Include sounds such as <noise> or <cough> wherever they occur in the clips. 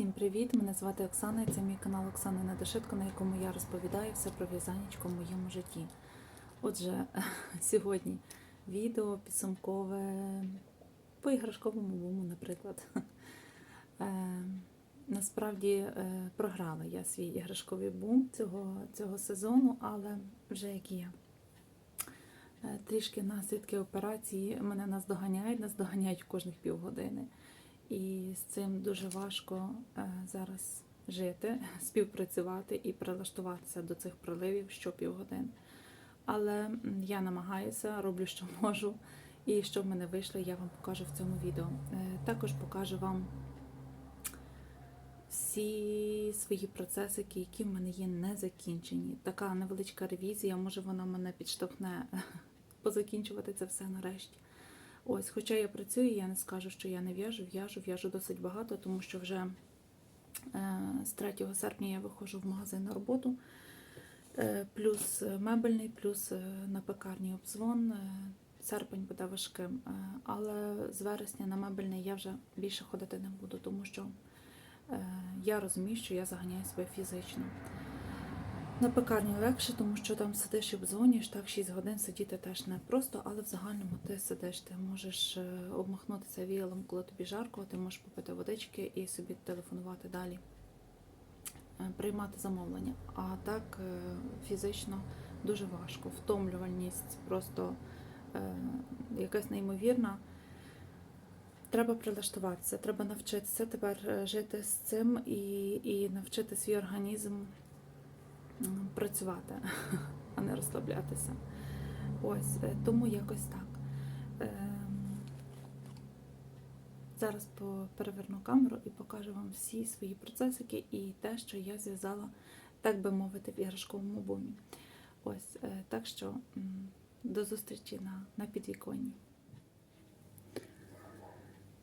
Всім привіт! Мене звати Оксана і це мій канал Оксана Недошитко, на якому я розповідаю все про в'язанечко в моєму житті. Отже, <laughs> сьогодні відео підсумкове по іграшковому буму, наприклад. <laughs> Е, Насправді е, програла я свій іграшковий бум цього, цього сезону, але вже як є. Е, Трішки наслідки операції мене наздоганяють, наздоганяють кожних півгодини. І з цим дуже важко е, зараз жити, <laughs> співпрацювати і прилаштуватися до цих проливів щопівгодини. Але я намагаюся, роблю, що <laughs> можу, і що в мене вийшло, я вам покажу в цьому відео. Е, Також покажу вам всі свої процесики, які в мене є не закінчені. Така невеличка ревізія, може вона мене підштовхне <laughs> позакінчувати це все нарешті. Ось, хоча я працюю, я не скажу, що я не в'яжу, в'яжу, в'яжу досить багато, тому що вже е, з 3 серпня я виходжу в магазин на роботу, е, плюс мебельний, плюс е, на пекарні обзвон. Серпень буде важким, але з вересня на мебельний я вже більше ходити не буду, тому що я розумію, що я заганяю себе фізично. На пекарні легше, тому що там сидиш і обдзвонюєш, так 6 годин сидіти теж не просто, але в загальному ти сидиш, ти можеш е, обмахнутися віялом, коли тобі жарко, ти можеш попити водички і собі телефонувати далі, е, приймати замовлення. А так е, фізично дуже важко. Втомлювальність просто якась неймовірна. Треба прилаштуватися, треба навчитися тепер жити з цим і, і навчити свій організм працювати, <laughs> а не розслаблятися. Ось е, тому якось так. Ем, Зараз переверну камеру і покажу вам всі свої процесики і те, що я зв'язала, так би мовити, в іграшковому бумі. Ось е, так що до зустрічі на, на підвіконні.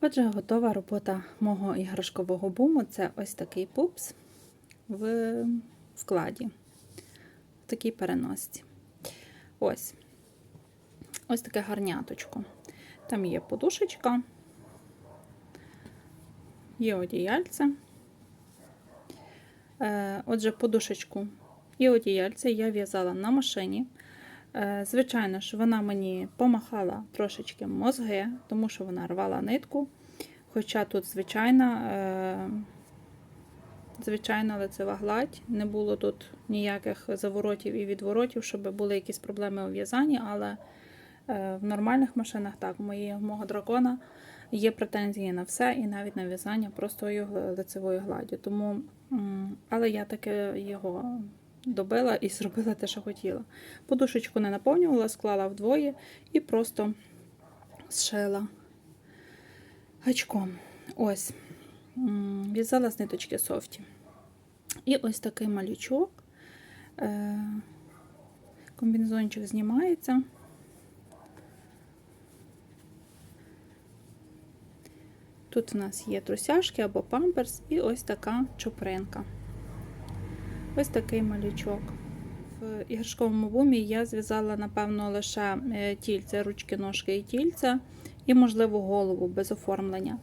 Отже, готова робота мого іграшкового буму. Це ось такий пупс в складі, такій переносці. Ось. Ось таке гарняточко. Там є подушечка, є одіяльце. Е, Отже, подушечку і одіяльце я в'язала на машині. Е, Звичайно ж, вона мені помахала трошечки мозги, тому що вона рвала нитку. Хоча тут звичайна, е, звичайна лицева гладь, не було тут ніяких заворотів і відворотів, щоб були якісь проблеми у в'язанні, але е, в нормальних машинах, так, в мого дракона є претензії на все і навіть на в'язання простою лицевою гладдю. Тому, але я таки його добила і <laughs> зробила те, що хотіла. Подушечку не наповнювала, склала вдвоє і просто зшила гачком. Ось. В'язала з ниточки софті. І ось такий малючок. Е, Комбінезончик знімається. Тут в нас є трусяшки або памперс, і ось така чупринка. Ось такий малючок. В іграшковому бумі я зв'язала, напевно, лише е, тільце, ручки, ножки і тільце, і, можливо, голову без оформлення.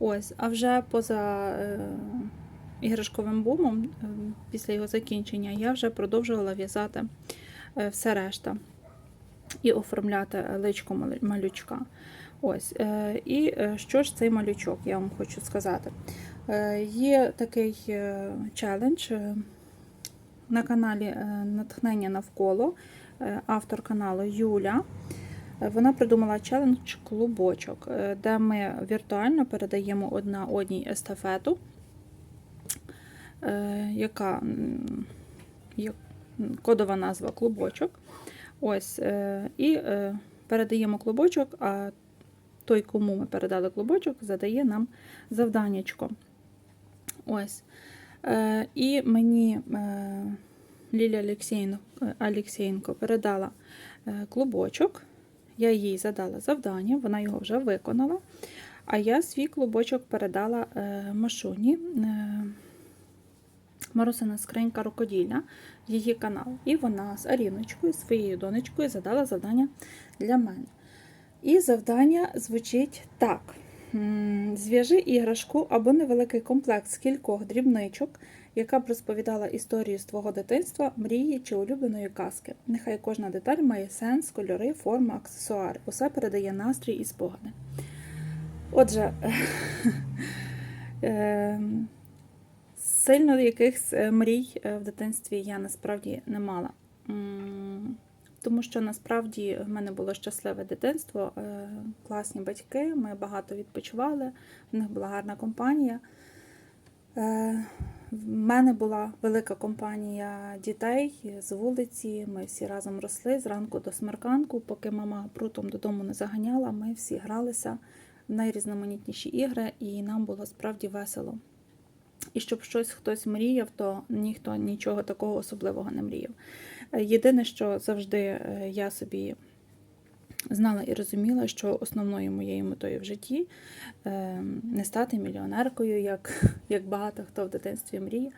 Ось, а вже поза е, іграшковим бумом, е, після його закінчення, я вже продовжувала в'язати е, все решта і оформляти личко малючка. Ось, е, і е, що ж цей малючок, я вам хочу сказати. Е, Є такий е, челендж е, на каналі е, Натхнення навколо, е, автор каналу Юля. Вона придумала челендж клубочок, е, де ми віртуально передаємо одна одній естафету, е, яка є кодова назва клубочок. Ось, е, і передаємо клубочок, а той, кому ми передали клубочок, задає нам завданнячко. Ось. І мені Лілія Олексієнко передала клубочок. Я їй задала завдання, вона його вже виконала. А я свій клубочок передала е, Машуні. Е, Марусина скринька рукоділля, її канал. І вона з Аріночкою, своєю донечкою, задала завдання для мене. І завдання звучить так: Зв'яжи іграшку або невеликий комплект з кількох дрібничок, яка б розповідала історію з твого дитинства, мрії чи улюбленої казки. Нехай кожна деталь має сенс, кольори, форма, аксесуари. Усе передає настрій і спогади. Отже, <laughs> ем, сильно якихось е, мрій е, в дитинстві я насправді не мала. Тому що насправді в мене було щасливе дитинство, е, класні батьки, ми багато відпочивали, в них була гарна компанія. В мене була велика компанія дітей з вулиці. Ми всі разом росли зранку до смерканку, поки мама прутом додому не заганяла. Ми всі гралися в найрізноманітніші ігри, і нам було справді весело. І щоб щось хтось мріяв, то ніхто нічого такого особливого не мріяв. Єдине, що завжди е, я собі знала і розуміла, що основною моєю метою в житті е, не стати мільйонеркою, як, як багато хто в дитинстві мріє,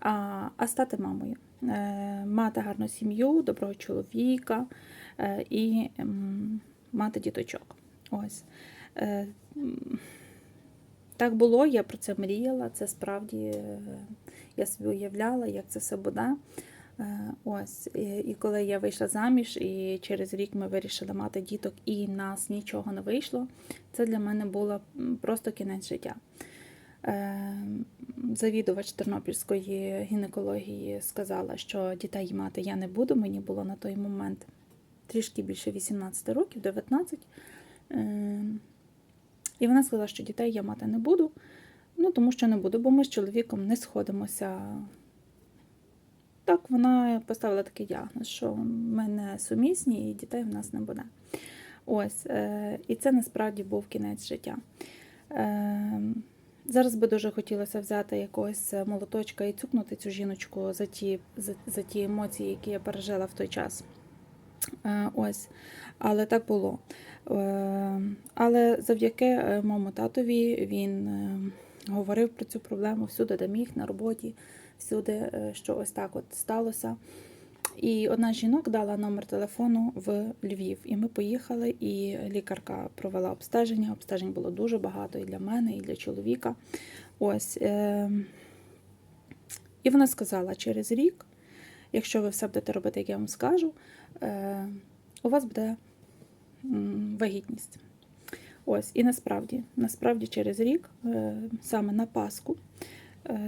а, а стати мамою. Е, Мати гарну сім'ю, доброго чоловіка е, і м, мати діточок. Ось. Е, Так було, я про це мріяла. Це справді я собі уявляла, як це все буде. Е, Ось, і коли я вийшла заміж, і через рік ми вирішили мати діток, і нас нічого не вийшло, це для мене було просто кінець життя. Е, Завідувач Тернопільської гінекології сказала, що дітей мати я не буду. Мені було на той момент трішки більше 18 років, 19. Е, І вона сказала, що дітей я мати не буду. Ну, тому що не буду, бо ми з чоловіком не сходимося. Так, вона поставила такий діагноз, що ми не сумісні і дітей в нас не буде. Ось, е, і це насправді був кінець життя. Е, зараз би дуже хотілося взяти якогось молоточка і цукнути цю жіночку за ті, за, за ті емоції, які я пережила в той час. Е, ось, але так було. Але завдяки моєму татові він говорив про цю проблему всюди, де міг, на роботі, всюди, е, що ось так от сталося. І одна з жінок дала номер телефону в Львів. І ми поїхали, і лікарка провела обстеження. Обстежень було дуже багато і для мене, і для чоловіка. Ось. Е, і вона сказала, через рік, якщо ви все будете робити, як я вам скажу, е, у вас буде вагітність. Ось, і насправді, насправді через рік, саме на Пасху,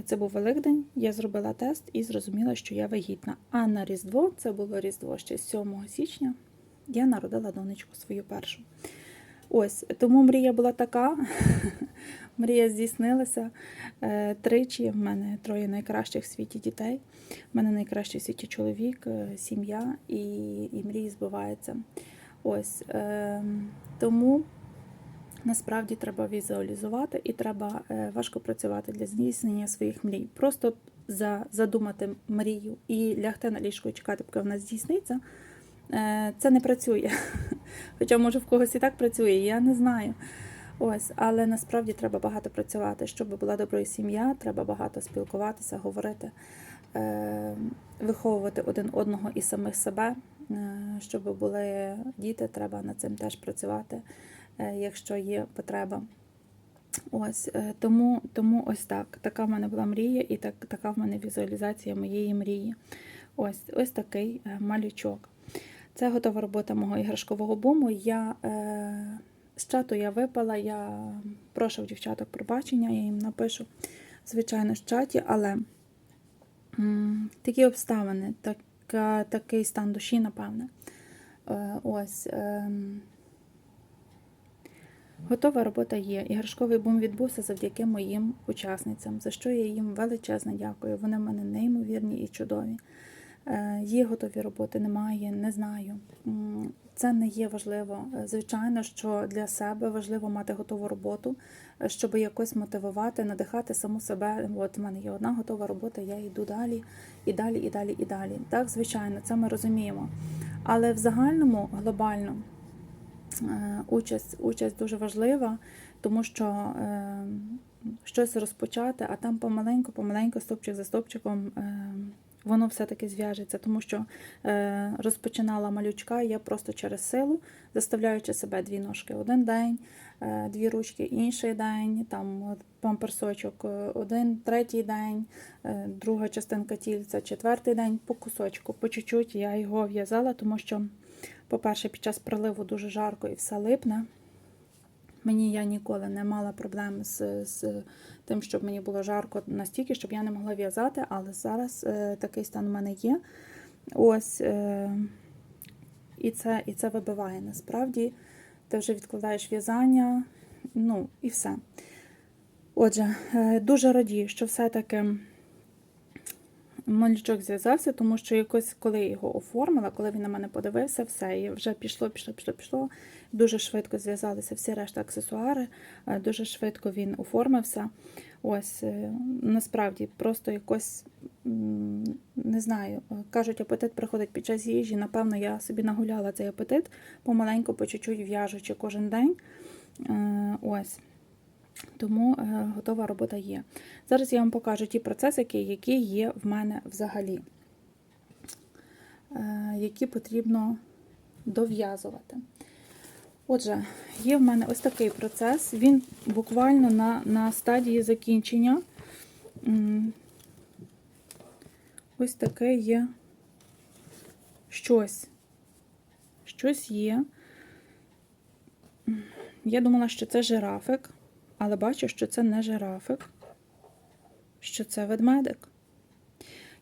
це був Великдень, я зробила тест і зрозуміла, що я вагітна. А на Різдво, це було Різдво ще 7 січня, я народила донечку свою першу. Ось, тому мрія була така. <laughs> Мрія здійснилася е, тричі. В мене троє найкращих в світі дітей. В мене найкращий в світі чоловік, е, сім'я і, і мрії збиваються. Ось е, тому насправді треба візуалізувати і треба е, важко працювати для здійснення своїх мрій. Просто за, задумати мрію і лягти на ліжко і чекати, поки вона здійсниться. е, Це не працює. <laughs> Хоча, може, в когось і так працює, я не знаю. Ось, але насправді треба багато працювати. Щоб була доброю сім'я, треба багато спілкуватися, говорити, е, виховувати один одного і самих себе. Щоб були діти, треба над цим теж працювати, якщо є потреба. Ось е, тому, тому ось так. Така в мене була мрія, і так, така в мене візуалізація моєї мрії. Ось ось такий е, малючок. Це готова робота мого іграшкового буму. Я е, з чату я випала, я прошу дівчаток пробачення, я їм напишу, звичайно, з чаті, але м, такі обставини, така, такий стан душі, напевне. Е, ось. Е, Готова робота є. Іграшковий бум відбувся завдяки моїм учасницям, за що я їм величезно дякую. Вони в мене неймовірні і чудові. Е, Є готові роботи, немає, не знаю. Це не є важливо. Е, Звичайно, що для себе важливо мати готову роботу, е, щоб якось мотивувати, надихати саму себе. От в мене є одна готова робота, я йду далі, і далі, і далі, і далі. Так, звичайно, це ми розуміємо. Але в загальному, глобально, участь, участь дуже важлива, тому що е, щось розпочати, а там помаленьку, помаленьку, стопчик за стопчиком е, воно все-таки зв'яжеться, тому що е, розпочинала малючка я просто через силу, заставляючи себе дві ножки один день, е, дві ручки інший день, там памперсочок е, один, третій день, е, друга частинка тільця, четвертий день, по кусочку, по чуть-чуть я його в'язала, тому що, по-перше, під час приливу дуже жарко і все липне. Мені я ніколи не мала проблем з, з тим, щоб мені було жарко настільки, щоб я не могла в'язати, але зараз е, такий стан у мене є. Ось, е, і, це, і це вибиває. Насправді, ти вже відкладаєш в'язання, ну і все. Отже, е, дуже радію, що все-таки малючок зв'язався, тому що якось, коли я його оформила, коли він на мене подивився, все, і вже пішло, пішло, пішло, пішло. Дуже швидко зв'язалися всі решта аксесуари, е, дуже швидко він оформився. Ось, е, насправді, просто якось, не знаю, е, кажуть, апетит приходить під час їжі. Напевно, я собі нагуляла цей апетит, помаленьку, по чуть-чуть в'яжучи кожен день. Ось. Тому е, готова робота є. Зараз я вам покажу ті процесики, які є в мене взагалі, е, які потрібно дов'язувати. Отже, є в мене ось такий процес. Він буквально на, на стадії закінчення. Ось таке є щось. Щось є. Я думала, що це жирафик, але бачу, що це не жирафик, що це ведмедик.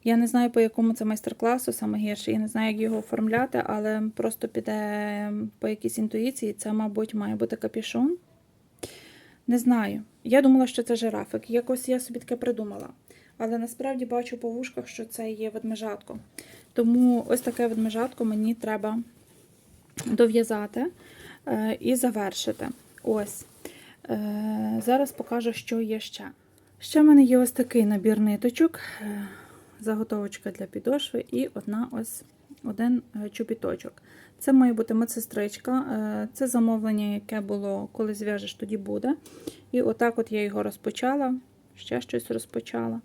Я не знаю, по якому це майстер-класу саме гірше, я не знаю, як його оформляти, але просто піде по якійсь інтуїції. Це, мабуть, має бути капішон. Не знаю. Я думала, що це жирафик. Якось я собі таке придумала. Але насправді бачу по вушках, що це є ведмежатко. Тому ось таке ведмежатко мені треба дов'язати е, і завершити. Ось. Е, Зараз покажу, що є ще. Ще в мене є ось такий набір ниточок, е, заготовочка для підошви і одна ось один е, чобіточок. Це має бути медсестричка. Це замовлення, яке було, коли зв'яжеш, тоді буде. І отак от я його розпочала, ще щось розпочала.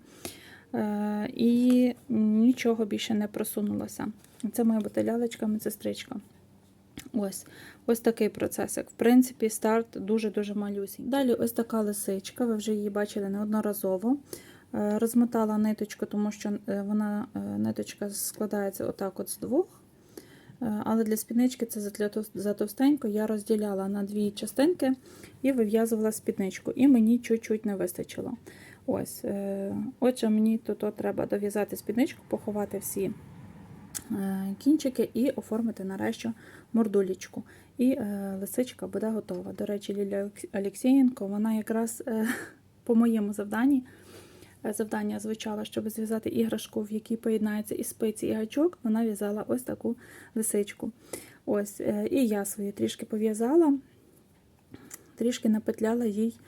І нічого більше не просунулося. Це має бути лялечка, медсестричка. Ось ось такий процесик. В принципі, старт дуже-дуже малюсінький. Далі ось така лисичка, ви вже її бачили неодноразово. Е, Розмотала ниточку, тому що е, вона е, ниточка складається отак от з двох. Але для спіднички це затовстенько. Я розділяла на дві частинки і вив'язувала спідничку. І мені чуть-чуть не вистачило. Ось, Отже, мені тут треба дов'язати спідничку, поховати всі кінчики і оформити нарешті мордулічку. І е, лисичка буде готова. До речі, Лілія Олекс- Олексієнко, вона якраз е, по моєму завданні. е, Завдання звучало, щоб зв'язати іграшку, в якій поєднається і спиці, і гачок. Вона в'язала ось таку лисичку. Ось, І я свою трішки пов'язала, трішки напетляла їй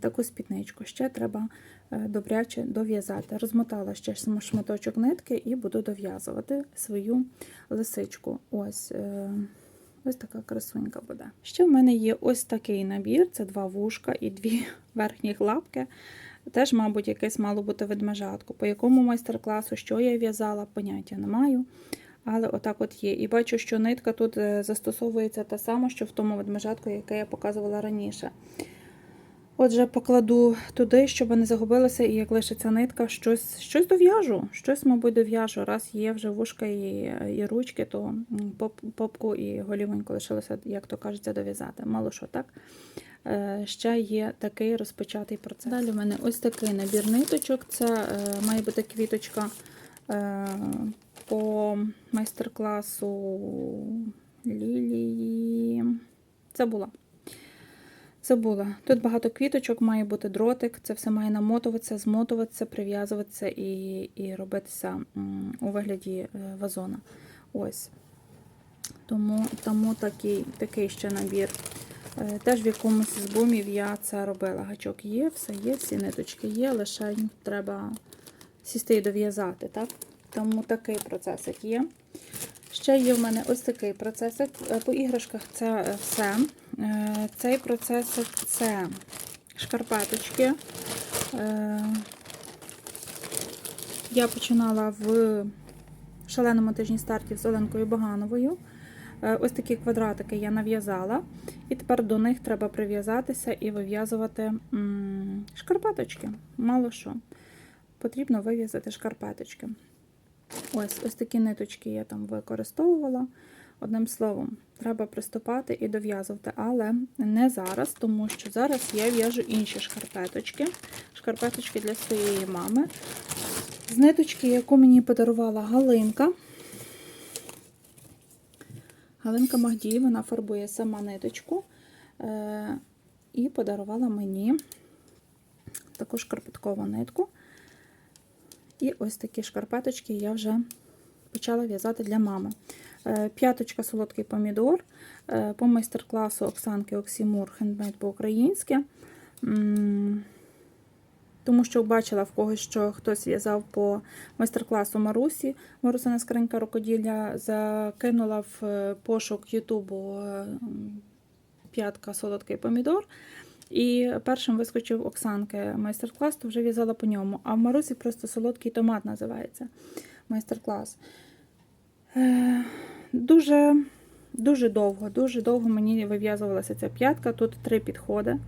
таку спідничку. Ще треба добряче дов'язати. Розмотала ще шматочок нитки і буду дов'язувати свою лисичку. Ось. е, Ось така красунька буде. Ще в мене є ось такий набір: це два вушка і дві <laughs> верхні лапки. Теж, мабуть, якесь мало бути ведмежатко. По якому майстер-класу, що я в'язала, поняття не маю. Але отак от є. І бачу, що нитка тут е, застосовується та сама, що в тому ведмежатку, яке я показувала раніше. Отже, покладу туди, щоб не загубилося, і як лишиться нитка, щось щось дов'яжу. Щось, мабуть, дов'яжу. Раз є вже вушка і, і ручки, то поп, попку і голівоньку лишилося, як то кажеться, дов'язати. Мало що, так? Е, Ще є такий розпочатий процес. Далі в мене ось такий набір ниточок. Це е, має бути квіточка е, по майстер-класу Лілії. Це була. Забула. Тут багато квіточок, має бути дротик, це все має намотуватися, змотуватися, прив'язуватися і, і робитися у вигляді е, вазона. Ось. Тому, тому такий, такий ще набір. Е, Теж в якомусь з бумів я це робила. Гачок є, все є, всі ниточки є, лише треба сісти і дов'язати. Так? Тому такий процесик є. Ще є в мене ось такий процесик. Е, По іграшках це е, все. Е, Цей процесик це шкарпеточки. Я починала в шаленому тижні стартів з Оленкою Багановою. Ось такі квадратики я нав'язала, і тепер до них треба прив'язатися і вив'язувати шкарпеточки. Мало що. Потрібно вив'язати шкарпеточки. Ось ось такі ниточки я там використовувала. Одним словом, треба приступати і дов'язувати, але не зараз, тому що зараз я в'яжу інші шкарпеточки. Шкарпеточки для своєї мами. З ниточки, яку мені подарувала Галинка. Галинка Магдій, вона фарбує сама ниточку е- і подарувала мені таку шкарпеткову нитку. І ось такі шкарпеточки я вже почала в'язати для мами. Е, П'яточка солодкий помідор е, по майстер-класу Оксанки Оксімур хендмейд по-українськи. Тому що бачила в когось, що хтось в'язав по майстер-класу Марусі. Марусина скринька рукоділля закинула в е, пошук Ютубу п'ятка солодкий помідор. І першим вискочив Оксанки майстер-клас, то вже в'язала по ньому. А в Марусі просто солодкий томат називається майстер-клас. Е, Дуже, дуже довго, дуже довго мені вив'язувалася ця п'ятка. Тут три підходи,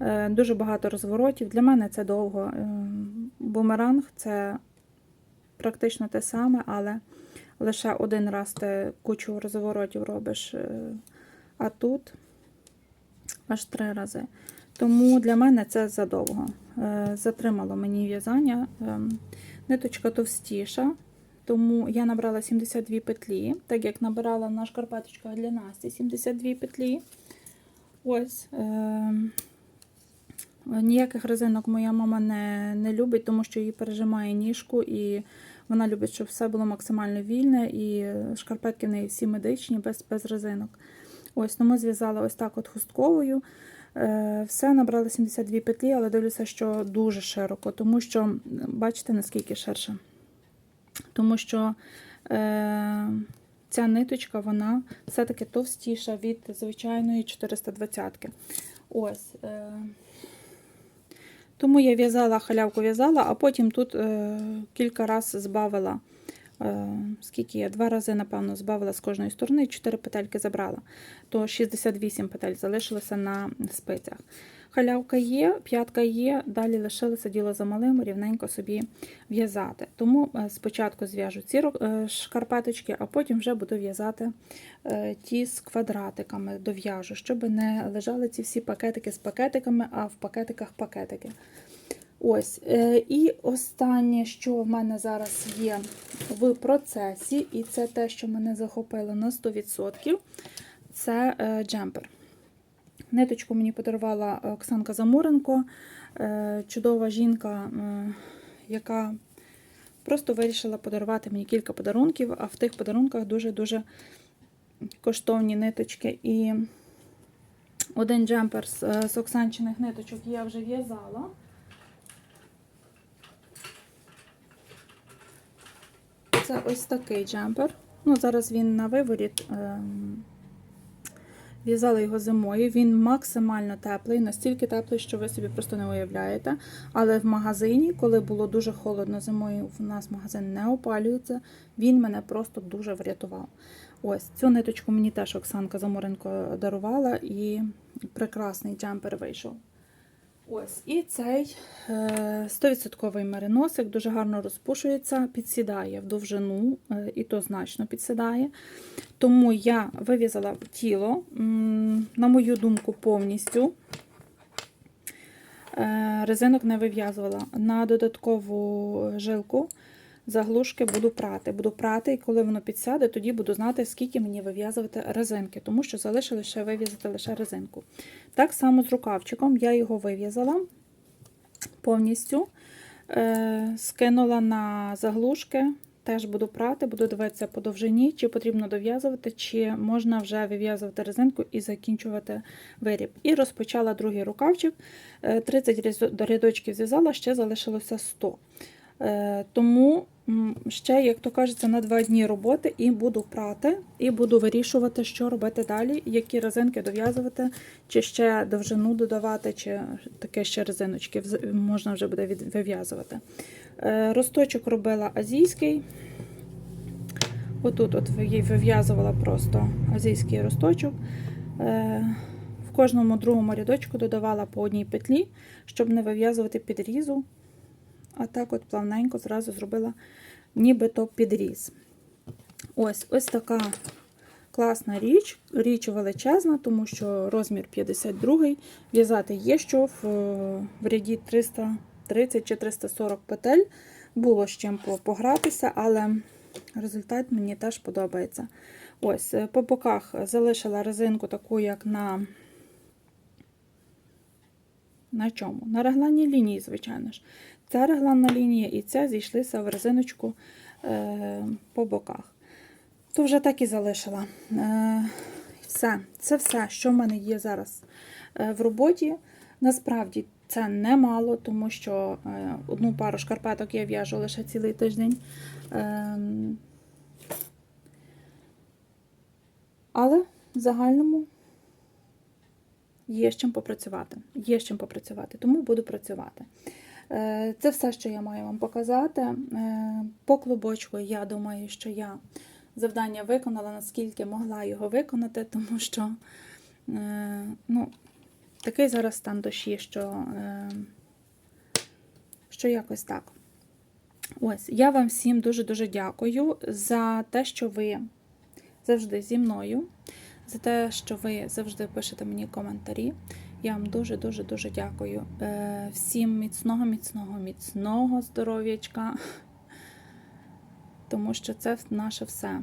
Е, дуже багато розворотів. Для мене це довго. Е, Бумеранг це практично те саме, але лише один раз ти кучу розворотів робиш, а тут аж три рази. Тому для мене це задовго. Е, Затримало мені в'язання. Ем, Ниточка товстіша, тому я набрала 72 петлі, так як набирала на шкарпеточках для Насті 72 петлі. Ось. Е, ніяких резинок моя мама не, не любить, тому що її пережимає ніжку, і вона любить, щоб все було максимально вільне, і шкарпетки в неї всі медичні, без, без резинок. Ось, тому зв'язала ось так от хустковою. Е, Все набрала 72 петлі, але дивлюся, що дуже широко, тому що, бачите, наскільки ширше. Тому що е, ця ниточка, вона все-таки товстіша від звичайної 420-ки. Ось. Е, тому я в'язала, халявку в'язала, а потім тут е, кілька разів збавила. Е, скільки я? Два рази, напевно, збавила з кожної сторони, 4 петельки забрала. То 68 петель залишилося на спицях. Халявка є, п'ятка є, далі лишилося діло за малим, рівненько собі в'язати. Тому е, спочатку зв'яжу ці е, шкарпеточки, а потім вже буду в'язати ті з квадратиками, дов'яжу, щоб не лежали ці всі пакетики з пакетиками, а в пакетиках пакетики. Ось. е, І останнє, що в мене зараз є в процесі, і це те, що мене захопило на 100%, це е, джемпер. Ниточку мені подарувала Оксанка Замуренко, е, чудова жінка, яка просто вирішила подарувати мені кілька подарунків, а в тих подарунках дуже-дуже коштовні ниточки. І один джемпер з Оксанчиних ниточок я вже в'язала. Це ось такий джемпер. Ну, зараз він на виворіт. ем, В'язала його зимою. Він максимально теплий, настільки теплий, що ви собі просто не уявляєте. Але в магазині, коли було дуже холодно зимою, в нас магазин не опалюється, він мене просто дуже врятував. Ось цю ниточку мені теж Оксанка Заморенко дарувала, і прекрасний джемпер вийшов. Ось, і цей е, 100% мериносик дуже гарно розпушується, підсідає в довжину, е, і то значно підсідає. Тому я вив'язала тіло, на мою думку, повністю. Е, Резинок не вив'язувала. На додаткову жилку заглушки буду прати. Буду прати, і коли воно підсяде, тоді буду знати, скільки мені вив'язувати резинки, тому що залишилось ще вив'язати лише резинку. Так само з рукавчиком я його вив'язала повністю, е, скинула на заглушки. Теж буду прати, буду дивитися по довжині, чи потрібно дов'язувати, чи можна вже вив'язувати резинку і закінчувати виріб. І розпочала другий рукавчик. Е, 30 різ- рядочків зв'язала, ще залишилося 100. Е, Тому ще, як то кажеться, на два дні роботи і буду прати, і буду вирішувати, що робити далі, які резинки дов'язувати, чи ще довжину додавати, чи таке ще резиночки можна вже буде вив'язувати. Е, Росточок робила азійський. Отут от вив'язувала просто азійський росточок. Е, В кожному другому рядочку додавала по одній петлі, щоб не вив'язувати підрізу. А так от плавненько зразу зробила нібито підріз. Ось ось така класна річ. Річ величезна, тому що розмір 52 В'язати є що в, в ряді 330 чи 340 петель. Було з чим погратися, але результат мені теж подобається. Ось, е, по боках залишила резинку таку, як на. На чому? На регланній лінії, звичайно ж. Ця регланна лінія і ця зійшлися в резиночку е, по боках. То вже так і залишила. Е, все. Це все, що в мене є зараз е, в роботі. Насправді це немало, тому що е, одну пару шкарпеток я в'яжу лише цілий тиждень. Е, але в загальному є з чим попрацювати. Є з чим попрацювати, тому буду працювати. Е, Це все, що я маю вам показати. Е, По клубочку я думаю, що я завдання виконала, наскільки могла його виконати, тому що е, ну, такий зараз стан душі, що, що якось так. Ось, я вам всім дуже-дуже дякую за те, що ви завжди зі мною, за те, що ви завжди пишете мені коментарі. Я вам дуже-дуже дуже дякую. Е, Всім міцного, міцного, міцного здоров'ячка. Тому що це наше все.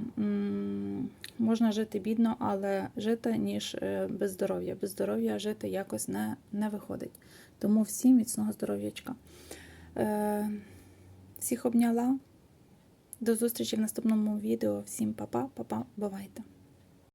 Можна жити бідно, але жити, ніж е, без здоров'я. Без здоров'я жити якось не, не виходить. Тому всім міцного здоров'ячка. Е, Всіх обняла. До зустрічі в наступному відео. Всім па-па, па-па, бувайте!